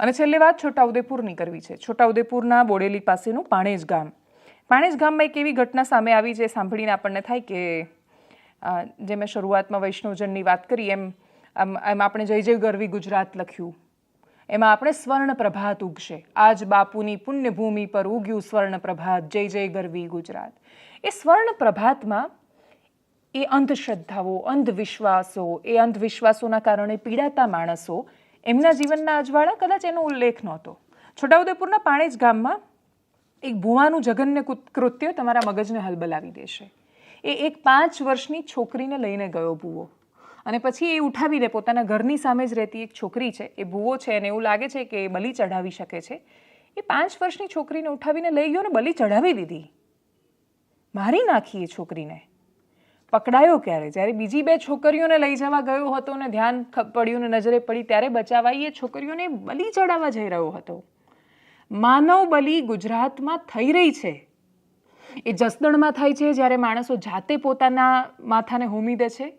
અને છેલ્લે વાત છોટાઉદેપુરની કરવી છે. છોટાઉદેપુરના બોડેલી પાસેનું પાણેજ ગામ. પાણેજ ગામમાં એક એવી ઘટના સામે આવી જે સાંભળીને આપણને થાય કે જે મેં શરૂઆતમાં વૈષ્ણવજનની વાત કરી, એમ એમ આપણે જય જય ગરવી ગુજરાત લખ્યું. એમાં આપણે સ્વર્ણ પ્રભાત ઉગશે. આજ બાપુની પુણ્યભૂમિ પર ઉગ્યું સ્વર્ણ પ્રભાત, જય જય ગરવી ગુજરાત. એ સ્વર્ણ પ્રભાતમાં એ અંધશ્રદ્ધાઓ, અંધવિશ્વાસો, એ અંધવિશ્વાસોના કારણે પીડાતા માણસો એમના જીવનના અજવાળા કદાચ એનો ઉલ્લેખ નહોતો. છોટાઉદેપુરના પાણેજ ગામમાં એક ભુવાનું જઘન્ય કૃત- કૃત્ય તમારા મગજને હલબલાવી દેશે. એ એક પાંચ વર્ષની છોકરીને લઈને ગયો ભૂવો. અને પછી એ ઉઠાવીને પોતાના ઘરની સામે જ રહેતી એક છોકરી છે, એ ભૂવો છે અને એવું લાગે છે કે એ બલી ચઢાવી શકે છે. એ પાંચ વર્ષની છોકરીને ઉઠાવીને લઈ ગયો ને બલી ચઢાવી દીધી. મારી નાખી એ છોકરીને. પકડાયો ક્યારે? જ્યારે બીજી બે છોકરીઓને લઈ જવા ગયો હતો ને ધ્યાન પડ્યું ને નજરે પડી, ત્યારે બચાવાઈ એ છોકરીઓને બલી ચડાવવા જઈ રહ્યો હતો. માનવ બલી ગુજરાતમાં થઈ રહી છે. એ જસદણમાં થાય છે જ્યારે માણસો જાતે પોતાના માથાને હોમી દે છે.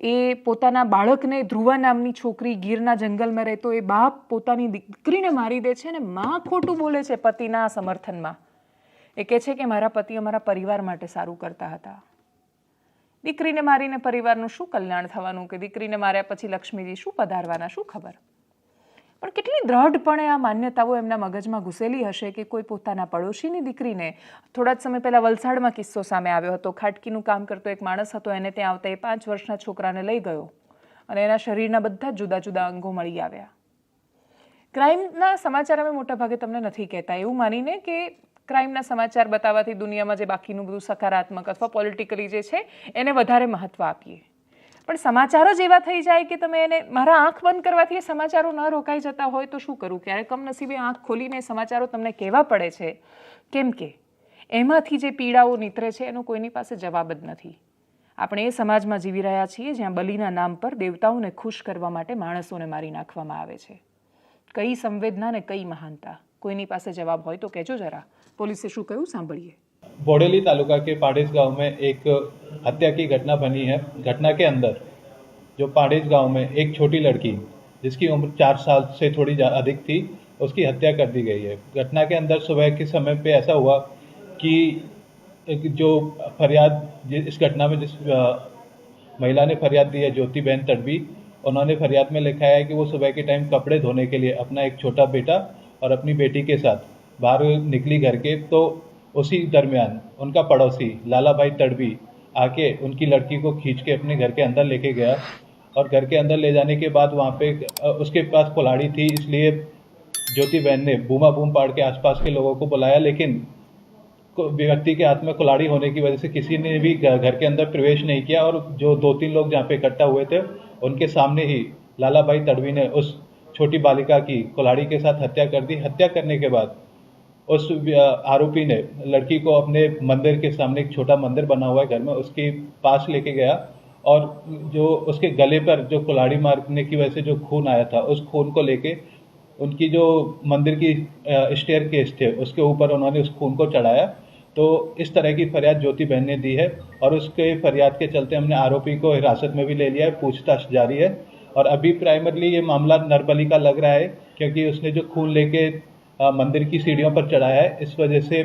એ પોતાના બાળકને ધ્રુવા નામની છોકરી ગીરના જંગલમાં રહેતો એ બાપ પોતાની દીકરીને મારી દે છે અને માં ખોટું બોલે છે પતિના સમર્થનમાં. એ કહે છે કે મારા પતિ અમારા પરિવાર માટે સારું કરતા હતા. દીકરીને મારીને પરિવારનું શું કલ્યાણ થવાનું કે દીકરીને માર્યા પછી લક્ષ્મીજી શું પધારવાના, શું ખબર? પણ કેટલી દ્રઢપણે આ માન્યતાઓ એમના મગજમાં ઘૂસેલી હશે કે કોઈ પોતાના પડોશીની દીકરીને થોડા જ સમય પહેલાં વલસાડમાં કિસ્સો સામે આવ્યો હતો. ખાટકીનું કામ કરતો એક માણસ હતો, એને ત્યાં આવતા એ પાંચ વર્ષના છોકરાને લઈ ગયો અને એના શરીરના બધા જ જુદા જુદા અંગો મળી આવ્યા. ક્રાઇમના સમાચાર અમે મોટાભાગે તમને નથી કહેતા. એવું માનીને કે ક્રાઇમના સમાચાર બતાવવાથી દુનિયામાં જે બાકીનું બધું સકારાત્મક અથવા પોલિટિકલી જે છે, એને વધારે મહત્ત્વ આપીએ. પણ સમાચારો જ એવા થઈ જાય કે તમે એને મારા આંખ બંધ કરવાથી એ સમાચારો ન રોકાઈ જતા હોય તો શું કરું? ક્યારે કમનસીબે આંખ ખોલીને સમાચારો તમને કહેવા પડે છે? કેમ કે એમાંથી જે પીડાઓ નીતરે છે, એનો કોઈની પાસે જવાબ જ નથી. આપણે એ સમાજમાં જીવી રહ્યા છીએ જ્યાં બલિના નામ પર દેવતાઓને ખુશ કરવા માટે માણસોને મારી નાખવામાં આવે છે. કઈ સંવેદના ને કઈ મહાનતા? કોઈની પાસે જવાબ હોય તો કહેજો જરા. પોલીસે શું કહ્યું સાંભળીએ बोडेली तालुका के पाड़ेज गांव में एक हत्या की घटना बनी है घटना के अंदर जो पाड़ेज गांव में एक छोटी लड़की जिसकी उम्र चार साल से थोड़ी ज्या- अधिक थी उसकी हत्या कर दी गई है घटना के अंदर सुबह के समय पे ऐसा हुआ कि एक जो फरियाद जि- इस घटना में जिस अ, महिला ने फरियाद दी है ज्योति बहन तड़वी उन्होंने फरियाद में लिखा है कि वो सुबह के टाइम कपड़े धोने के लिए अपना एक छोटा बेटा और अपनी बेटी के साथ बाहर निकली घर के तो उसी दरमियान उनका पड़ोसी लाला भाई तड़वी, आके उनकी लड़की को खींच के अपने घर के अंदर लेके गया और घर के अंदर ले जाने के बाद वहाँ पे उसके पास कुल्हाड़ी थी, इसलिए ज्योति बहन ने बूमा बूम पाड़ के आसपास के लोगों को बुलाया, लेकिन व्यक्ति के हाथ में कुल्हाड़ी होने की वजह से किसी ने भी घर के अंदर प्रवेश नहीं किया और जो दो तीन लोग जहाँ पे इकट्ठा हुए थे, उनके सामने ही लाला भाई तड़वी ने उस छोटी बालिका की कुल्हाड़ी के साथ हत्या कर दी। हत्या करने के बाद उस आरोपी ने, लड़की को अपने मंदिर के सामने एक छोटा मंदिर बना हुआ है घर में, उसके पास लेके गया और जो उसके गले पर जो कुलाड़ी मारने की वजह से जो खून आया था, उस खून को लेके उनकी जो मंदिर की स्टेयर केस थे, उसके ऊपर उन्होंने उस खून को चढ़ाया। तो इस तरह की फरियाद ज्योति बहन ने दी है और उसके फरियाद के चलते हमने आरोपी को हिरासत में भी ले लिया है, पूछताछ जारी है। और अभी प्राइमरली ये मामला नरबली का लग रहा है, क्योंकि उसने जो खून लेके मंदिर की सीढ़ियों पर चढ़ाया है। इस वजह से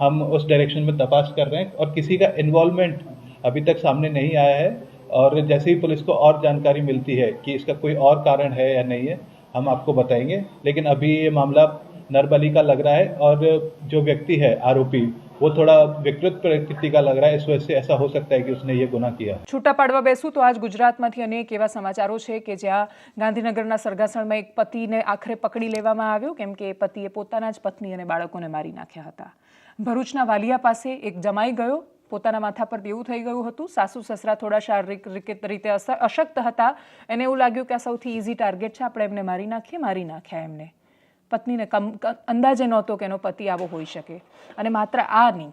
हम उस डायरेक्शन में तपास कर रहे हैं और किसी का इन्वॉल्वमेंट अभी तक सामने नहीं आया है। और जैसे ही पुलिस को और जानकारी मिलती है कि इसका कोई और कारण है या नहीं है, हम आपको बताएँगे। लेकिन अभी ये मामला नरबली का लग रहा है और जो व्यक्ति है, आरोपी वो थोड़ा विकृत प्रकृति का लग रहा है इस वजह से ऐसा हो सकता है कि उसने ये गुनाह किया છૂટા પાડવા બેસું તો આજ ગુજરાતમાંથી અનેક એવા સમાચારો છે કે જ્યાં ગાંધીનગરના સરગાસણમાં એક પતિને આખરે પકડી લેવામાં આવ્યો કેમ કે એ પતિએ પોતાના જ પત્ની અને બાળકોને મારી નાખ્યા હતા ભરૂચના વાલિયા પાસે એક જમાઈ ગયો પોતાના માથા પર દેવું થઈ ગયું હતું સાસુ સસરા થોડા શારીરિક રીતે રીતે અસ- અશક્ત હતા એને એવું લાગ્યું કે આ સૌથી ઇઝી ટાર્ગેટ છે આપણે એમને મારી નાખીએ મારી નાખ્યા એમને પત્નીને કમ અંદાજે નહોતો કે એનો પતિ આવો હોઈ શકે. અને માત્ર આ નહીં.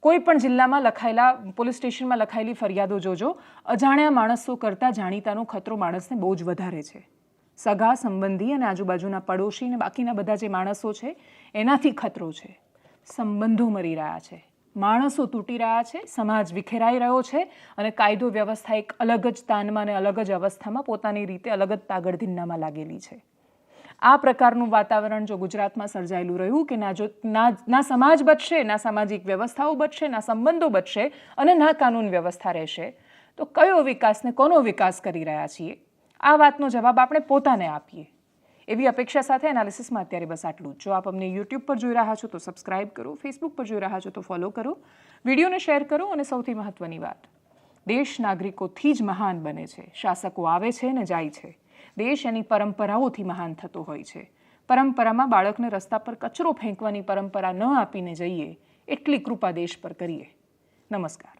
કોઈ પણ જિલ્લામાં લખાયેલા, પોલીસ સ્ટેશનમાં લખાયેલી ફરિયાદો જોજો. અજાણ્યા માણસો કરતાં જાણીતાનો ખતરો માણસને બહુ જ વધારે છે. સગા, સંબંધી અને આજુબાજુના પડોશી અને બાકીના બધા જે માણસો છે, એનાથી ખતરો છે. સંબંધો મરી રહ્યા છે. માણસો તૂટી રહ્યા છે, સમાજ વિખેરાઈ રહ્યો છે અને કાયદો વ્યવસ્થા એક અલગ જ તાનમાં અને અલગ જ અવસ્થામાં પોતાની રીતે અલગ જ તાગડધીન્નામાં લાગેલી છે. આ પ્રકારનું વાતાવરણ જો ગુજરાતમાં સર્જાયેલું રહ્યું કે ના જો ના સમાજ બચશે, ના સામાજિક વ્યવસ્થાઓ બચશે, ના સંબંધો બચશે અને ના કાનૂન વ્યવસ્થા રહેશે, તો કયો વિકાસને કોનો વિકાસ કરી રહ્યા છીએ? આ વાતનો જવાબ આપણે પોતાને આપીએ. એવી અપેક્ષા સાથે એનાલિસિસમાં અત્યારે બસ આટલું જો. આપ અમને યુટ્યુબ પર જોઈ રહ્યા છો તો સબસ્ક્રાઇબ કરો, ફેસબુક પર જોઈ રહ્યા છો તો ફોલો કરો, વિડીયોને શેર કરો અને સૌથી મહત્ત્વની વાત, દેશ નાગરિકોથી જ મહાન બને છે. શાસકો આવે છે ને જાય છે. દેશ એની પરંપરાઓથી મહાન થતો હોય છે. પરંપરામાં બાળકને રસ્તા પર કચરો ફેંકવાની પરંપરા ન આપીને જઈએ, એટલી કૃપા દેશ પર કરીએ. નમસ્કાર.